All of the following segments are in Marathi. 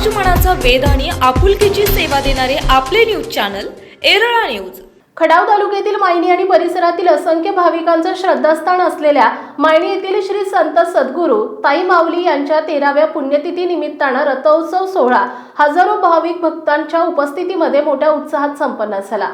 समाजमनाचा वेध आणि आपुलकीची सेवा देणारे आपले न्यूज चॅनल एरळा न्यूज. खडाव तालुक्यातील मायणी आणि परिसरातील असंख्य भाविकांचं श्रद्धास्थान असलेल्या मायणी येथील श्री संत सद्गुरू ताई माऊली यांच्या तेराव्या पुण्यतिथी निमित्तानं रथोत्सव सोहळा हजारो भाविक भक्तांच्या उपस्थितीमध्ये मोठ्या उत्साहात संपन्न झाला.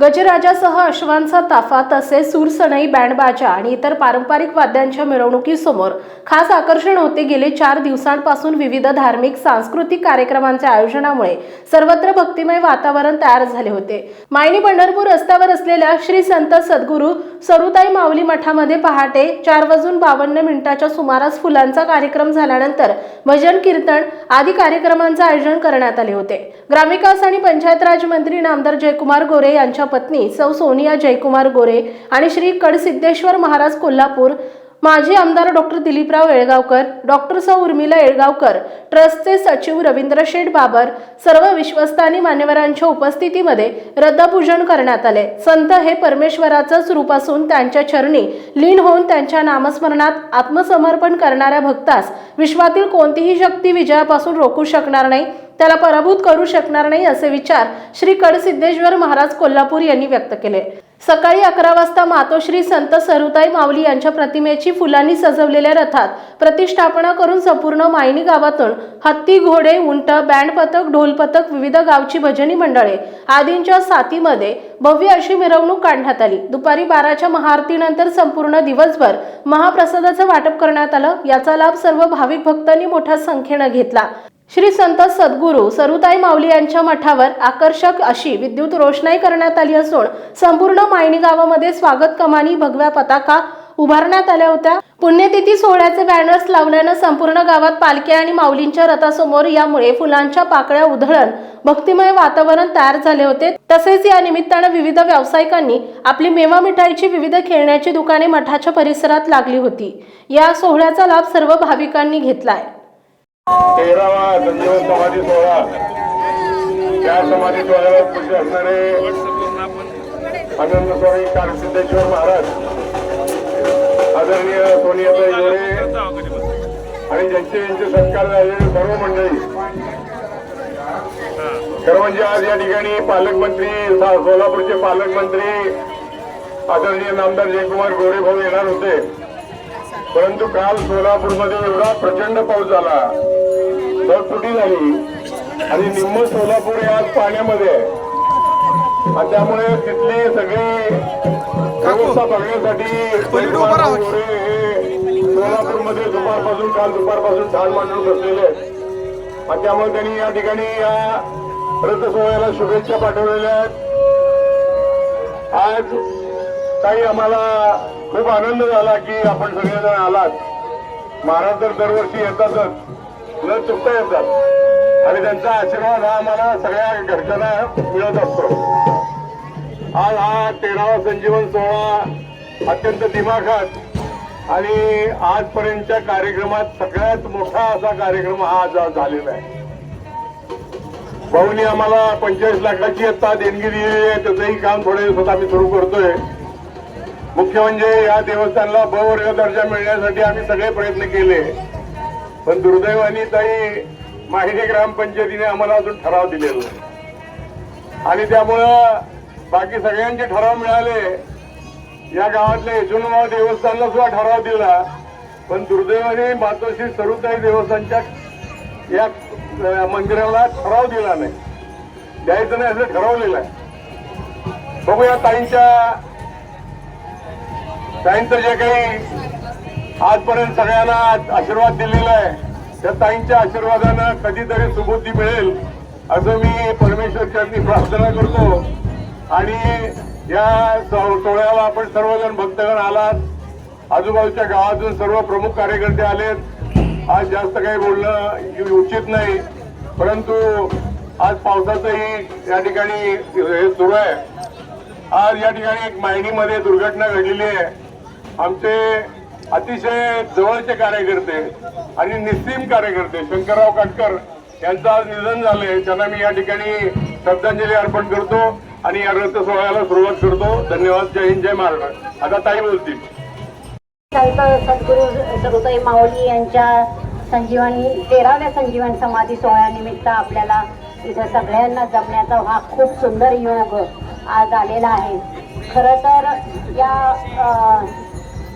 गजराजासह अश्वांचा ताफा तसेच सूरसनई बँडबाजा आणि इतर पारंपरिक वाद्यांच्या मिरवणुकीसमोर खास आकर्षण होते गेले चार दिवसांपासून विविध धार्मिक सांस्कृतिक कार्यक्रमांच्या आयोजनामुळे सर्वत्र भक्तिमय वातावरण तयार झाले होते. मायनी पंढरपूर रस्त्यावर असलेल्या श्री संत सद्गुरू सरुताई माऊली मठामध्ये पहाटे चार वाजून बावन्न मिनिटाच्या सुमारास फुलांचा कार्यक्रम झाल्यानंतर भजन कीर्तन आदी कार्यक्रमांचे आयोजन करण्यात आले होते. ग्रामविकास आणि पंचायत राज मंत्री नामदार जयकुमार गोरे यांच्या पत्नी सौ सोनिया जयकुमार गोरे आणि श्री कडसिद्धेश्वर महाराज कोल्हापूर माजी आमदार डॉक्टर दिलीपराव येळगावकर डॉक्टर सौ उर्मिला येळगावकर ट्रस्टचे सचिव रवींद्र शेठ बाबर सर्व विश्वस्तानी मान्यवरांच्या उपस्थितीमध्ये रथपूजन करण्यात आले. संत हे परमेश्वराचंच रूप असून त्यांच्या चरणी लीन होऊन त्यांच्या नामस्मरणात आत्मसमर्पण करणाऱ्या भक्तास विश्वातील कोणतीही शक्ती विजयापासून रोखू शकणार नाही त्याला पराभूत करू शकणार नाही असे विचार श्री कडसिद्धेश्वर महाराज कोल्हापूर यांनी व्यक्त केले. सकाळी अकरा वाजता मातोश्री संत सरुताई माऊली यांच्या प्रतिमेची फुलांनी सजवलेल्या रथात प्रतिष्ठापना करून संपूर्ण मायनी गावातून हत्ती घोडे उंट बँड पथक ढोल पथक विविध गावची भजनी मंडळे आदींच्या साथीमध्ये भव्य अशी मिरवणूक काढण्यात आली. दुपारी बाराच्या महाआरतीनंतर संपूर्ण दिवसभर महाप्रसादाचं वाटप करण्यात आलं. याचा लाभ सर्व भाविक भक्तांनी मोठ्या संख्येनं घेतला. श्री संत सद्गुरू सरुताई माऊली यांच्या मठावर आकर्षक अशी विद्युत रोषणाई करण्यात आली असून संपूर्ण मायणी गावामध्ये स्वागत कमानी भगव्या पताका उभारण्यात आल्या होत्या. पुण्यतिथी सोहळ्याचे बॅनर्स लावल्यानं संपूर्ण गावात पालख्या आणि माऊलींच्या रथासमोर यामुळे फुलांच्या पाकळ्या उधळण भक्तिमय वातावरण तयार झाले होते. तसेच या निमित्तानं विविध व्यावसायिकांनी आपली मेवा मिठाईची विविध खेळण्याची दुकाने मठाच्या परिसरात लागली होती. या सोहळ्याचा लाभ सर्व भाविकांनी घेतलाय. तेरावा संजीवन समाधी सोहळा. त्या समाधी सोहळ्याला उपस्थित असणारे आनंद स्वामी कारसिद्धेश्वर महाराज आदरणीय सोनियाताई गोरे आणि ज्यांचे यांचे सत्कार झालेले सर्व मंडळी. खरं म्हणजे आज या ठिकाणी पालकमंत्री सोलापूरचे पालकमंत्री आदरणीय नामदार जयकुमार गोरे भाऊ येणार होते. परंतु काल सोलापूरमध्ये एवढा प्रचंड पाऊस झाला. ढगफुटी झाली. आणि निम्म सोलापूर आज पाण्यामध्ये. आणि त्यामुळे तिथली सगळी व्यवस्था बघण्यासाठी सोलापूरमध्ये दुपारपासून काल दुपारपासून ठाण मांडून बसलेले आहेत. आणि त्यामुळे त्यांनी या ठिकाणी या रथ सोहळ्याला शुभेच्छा पाठवलेल्या आहेत. आज काही आम्हाला खूप आनंद झाला की आपण सगळेजण आलात. महाराज तर दरवर्षी येतातच. न चुकता येतात. आणि त्यांचा आशीर्वाद हा आम्हाला सगळ्या घरच्यांना मिळत असतो. आज हा तेरावा संजीवन सोहळा अत्यंत दिमाखात आणि आजपर्यंतच्या कार्यक्रमात सगळ्यात मोठा असा कार्यक्रम हा आज झालेला आहे. भाऊनी आम्हाला पंचेचाळीस लाखाची आता देणगी दिलेली आहे. त्याचंही काम थोडे दिवसात आम्ही सुरू करतोय. मुख्य म्हणजे या देवस्थानला ब दर्जा मिळण्यासाठी आम्ही सगळे प्रयत्न केले. पण दुर्दैवानी ताई माहिती ग्रामपंचायतीने आम्हाला अजून ठराव दिलेला नाही. आणि त्यामुळं बाकी सगळ्यांचे ठराव मिळाले. या गावातल्या यशवंतराव देवस्थानला सुद्धा ठराव दिला. पण दुर्दैवाने मातोश्री सरुताई देवस्थानच्या या मंदिराला ठराव दिला नाही. द्यायचं नाही असं ठरवलेलं आहे. बघूया ताईंच्या ताईंचं जे काही आजपर्यंत सगळ्यांना आशीर्वाद दिलेला आहे त्या ताईंच्या आशीर्वादानं कधीतरी सुबुद्धी मिळेल असं मी परमेश्वरच्या प्रार्थना करतो. आणि या सोहळ्याला आपण सर्वजण भक्तगण आलात. आजूबाजूच्या गावातून सर्व प्रमुख कार्यकर्ते आलेत. आज जास्त काही बोलणं उचित नाही. परंतु आज पावसाचंही या ठिकाणी हे सुरू आहे. आज या ठिकाणी एक मायनीमध्ये दुर्घटना घडलेली आहे. आमचे अतिशय जवळचे कार्यकर्ते आणि निस्सीम कार्यकर्ते शंकरराव काटकर यांचं आज निधन झालंय त्यांना मी या ठिकाणी श्रद्धांजली अर्पण करतो आणि या रथ सोहळ्याला सुरुवात करतो. धन्यवाद. जय हिंद जय महाराष्ट्र. आता ताई बोलतील. संत सद्गुरू सरुताई माऊली यांच्या संजीवनी तेराव्या संजीवन समाधी सोहळ्यानिमित्त आपल्याला इथं सगळ्यांना जमण्याचा हा खूप सुंदर योग आज आलेला आहे. खरं तर या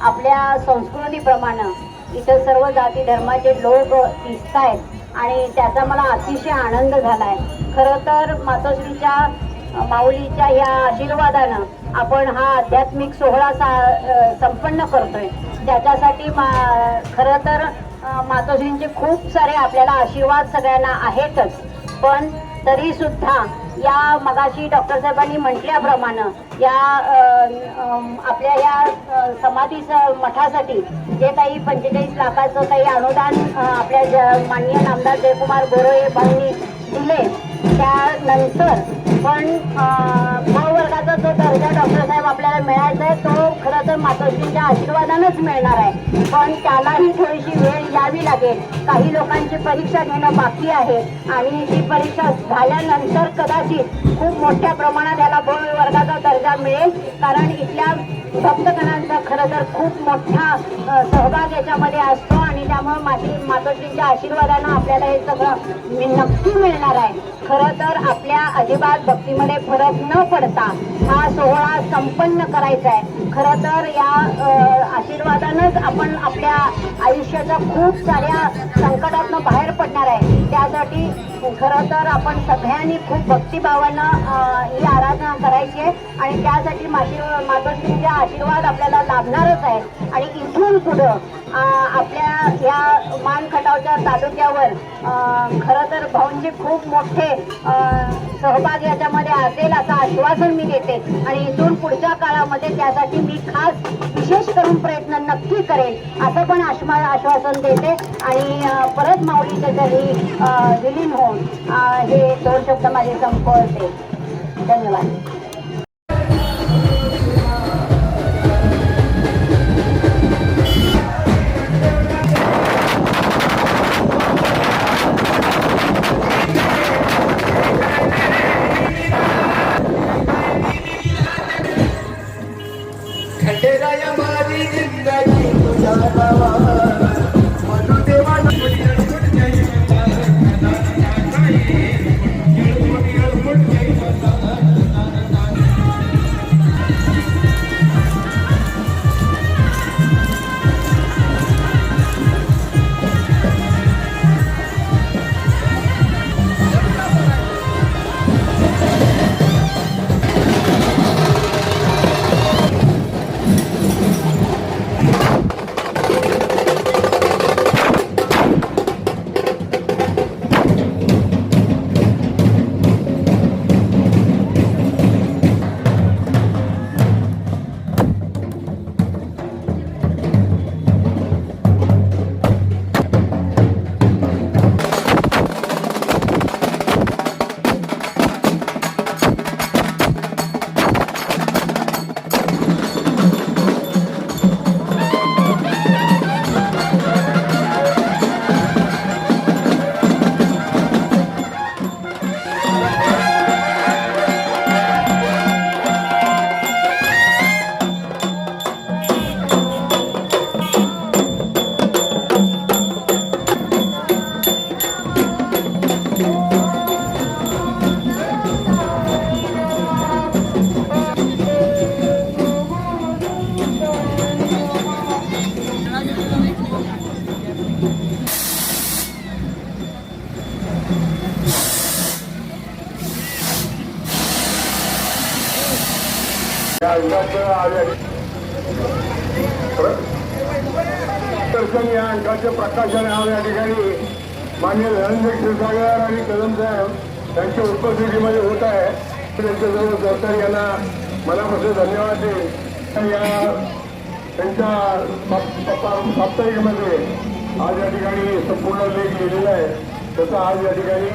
आपल्या संस्कृतीप्रमाणे इथं सर्व जाती धर्माचे लोक दिसत आहेत आणि त्याचा मला अतिशय आनंद झाला आहे खरं तर मातोश्रीच्या माऊलीच्या या आशीर्वादानं आपण हा आध्यात्मिक सोहळा सा संपन्न करतोय. त्याच्यासाठी मा खरं तर मातोश्रींचे खूप सारे आपल्याला आशीर्वाद सगळ्यांना आहेतच. पण तरीसुद्धा या मगाशी डॉक्टर साहेबांनी म्हटल्याप्रमाणे या आपल्या या अ, समाधी मठासाठी जे काही पंचेचाळीस लाखाचं काही अनुदान आपल्या ज- माननीय नामदार जयकुमार गोरे भाऊंनी दिले त्यानंतर पण अ, ब वर्गाचा जो दर्जा डॉक्टर साहेब आपल्याला मिळायचा आहे तो खरं तर मातोश्रींच्या आशीर्वादानंच मिळणार आहे. पण त्यालाही थोडीशी वेळ यावी लागेल. काही लोकांची परीक्षा घेणं बाकी आहे आणि ती परीक्षा झाल्यानंतर कदाचित खूप मोठ्या प्रमाणात याला ब वर्गाचा दर्जा मिळेल. कारण इथल्या भक्तगणांचा खरं तर खूप मोठा सहभाग याच्यामध्ये असतो आणि त्यामुळे माती मातोश्रींच्या आशीर्वादानं आपल्याला हे सगळं नक्की मिळणार आहे. खरं तर आपल्या अजिबात भक्तीमध्ये फरक न पडता हा सोहळा संपन्न करायचा आहे. खरं तर या आशीर्वादानंच आपण आपल्या आयुष्याच्या खूप साऱ्या संकटातनं बाहेर पडणार आहे. त्यासाठी खरं तर आपण सगळ्यांनी खूप भक्तिभावानं ही आराधना करायची आहे. आणि त्यासाठी माती मातोश्रींचे आशीर्वाद आपल्याला लाभणारच आहे. आणि इथून पुढं आपल्या या मान खटावच्या तालुक्यावर खरं तर भाऊंचे खूप मोठे सहभाग याच्यामध्ये असेल असं आश्वासन मी देते. आणि इथून पुढच्या काळामध्ये त्यासाठी मी खास विशेष करून प्रयत्न नक्की करेन असं पण आश्वा आश्वासन देते. आणि परत माऊलीच्या जरी विलीन होऊन हे दोन शब्द माझे संपवते. धन्यवाद. या अंकाचं आज दर्शन या अंकाचे प्रकाशन आज या ठिकाणी. मान्य धनंजय क्षीरसागर आणि कदम साहेब यांच्या उपस्थितीमध्ये होत आहे. त्यांच्याजवळ दर्शन यांना मनापासून धन्यवाद देईल या त्यांच्या साप्ताहिकमध्ये आज या ठिकाणी संपूर्ण लेख लिहिलेला आहे. त्याचं आज या ठिकाणी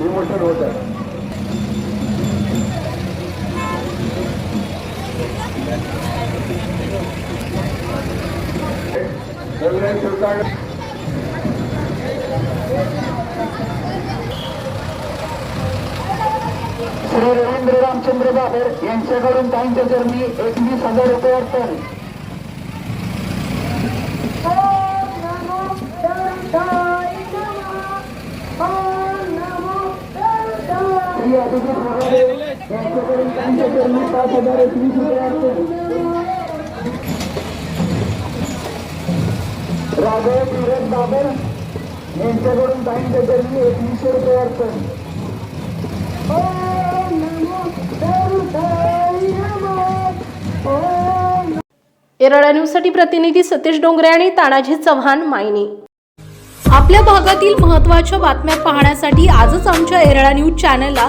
विमोचन होत आहे. श्री रवींद्र रामचंद्र बाबर यांच्याकडून त्यांच्या चरणी एकवीस हजार रुपये अर्पण श्री अभिजित वगैरे यांच्याकडून पाच हजार एकवीस रुपये अर्पण राघव धीरज बाबर यांच्याकडून ताईंच्या चरणी एकवीसशे रुपये अर्पण ओम नमो देवताय येरळा न्यूजसाठी प्रतिनिधी सतीश डोंगरे आणि तानाजी चव्हाण मायनी. आपल्या भागातील महत्त्वाच्या बातम्या पाहण्यासाठी आजच आमच्या येरळा न्यूज चॅनलला